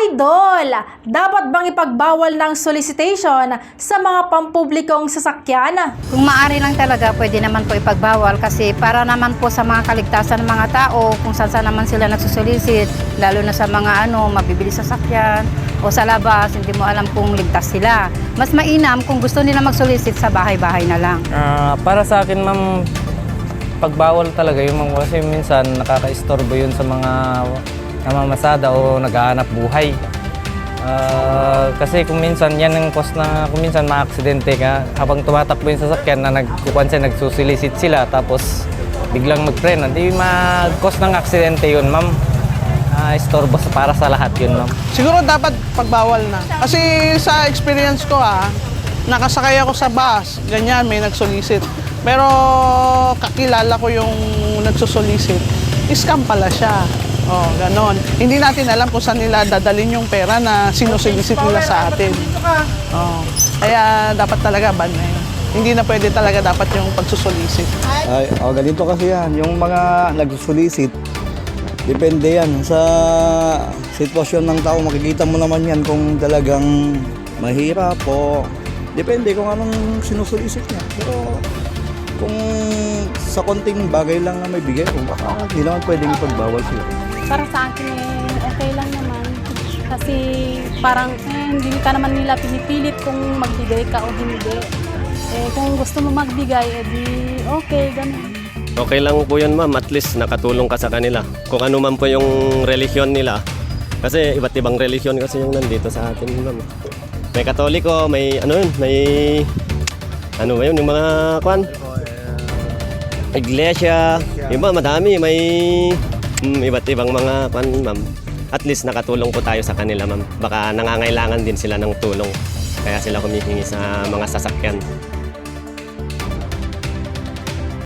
Idol, dapat bang ipagbawal ng solicitation sa mga pampublikong sasakyan? Kung maaari lang talaga, pwede naman po ipagbawal kasi para naman po sa mga kaligtasan ng mga tao, kung saan saan naman sila nagsusulisit, lalo na sa mga ano, mabibili sa sakyan o sa labas, hindi mo alam kung ligtas sila. Mas mainam kung gusto nila magsulisit sa bahay-bahay na lang. Ah, para sa akin, ma'am, pagbawal talaga yung mga kasi minsan nakaka-istorbo yun sa mga namamasada o naghahanap buhay. Ah, kasi kung minsan yan ang cause na kung minsan maaksidente ka habang tumatakbo yung sasakyan na nagkukuansa nagsusilisit sila tapos biglang mag-preno, hindi mag-cause ng aksidente yun, ma'am. Ah, istorbo para sa lahat yun, ma'am. Siguro dapat pagbawal na. Kasi sa experience ko ah, nakasakay ako sa bus, ganyan, may nagsolicit. Pero kakilala ko yung nagsosolicit, scam pala siya. Oh, ganon. Hindi natin alam kung saan nila dadalhin yung pera na sinusolicit nila sa atin. Oh. Kaya dapat talaga ban na yun. Hindi na pwede talaga dapat yung pagsusolicit. Ay, oh, ganito kasi yan. Yung mga nagsusulisit, depende yan sa sitwasyon ng tao. Makikita mo naman yan kung talagang mahirap o depende kung anong sinusulisit niya. Pero kung sa konting bagay lang na may bigay, kung baka hindi naman pwedeng ipagbawal sila. Para sa akin eh, okay lang naman. Kasi parang eh, hindi ka naman nila pinipilit kung magbigay ka o hindi. Eh, kung gusto mo magbigay, edi okay, ganun. Okay lang po yun ma'am, at least nakatulong ka sa kanila. Kung ano man po yung relihiyon nila. Kasi iba't ibang relihiyon kasi yung nandito sa atin ma'am. May katoliko, may ano yun, may ano ba yun, yung mga kwan? Iglesia, iba madami, may mm, iba't ibang mga kwan ma'am. At least nakatulong po tayo sa kanila ma'am. Baka nangangailangan din sila ng tulong. Kaya sila humihingi sa mga sasakyan.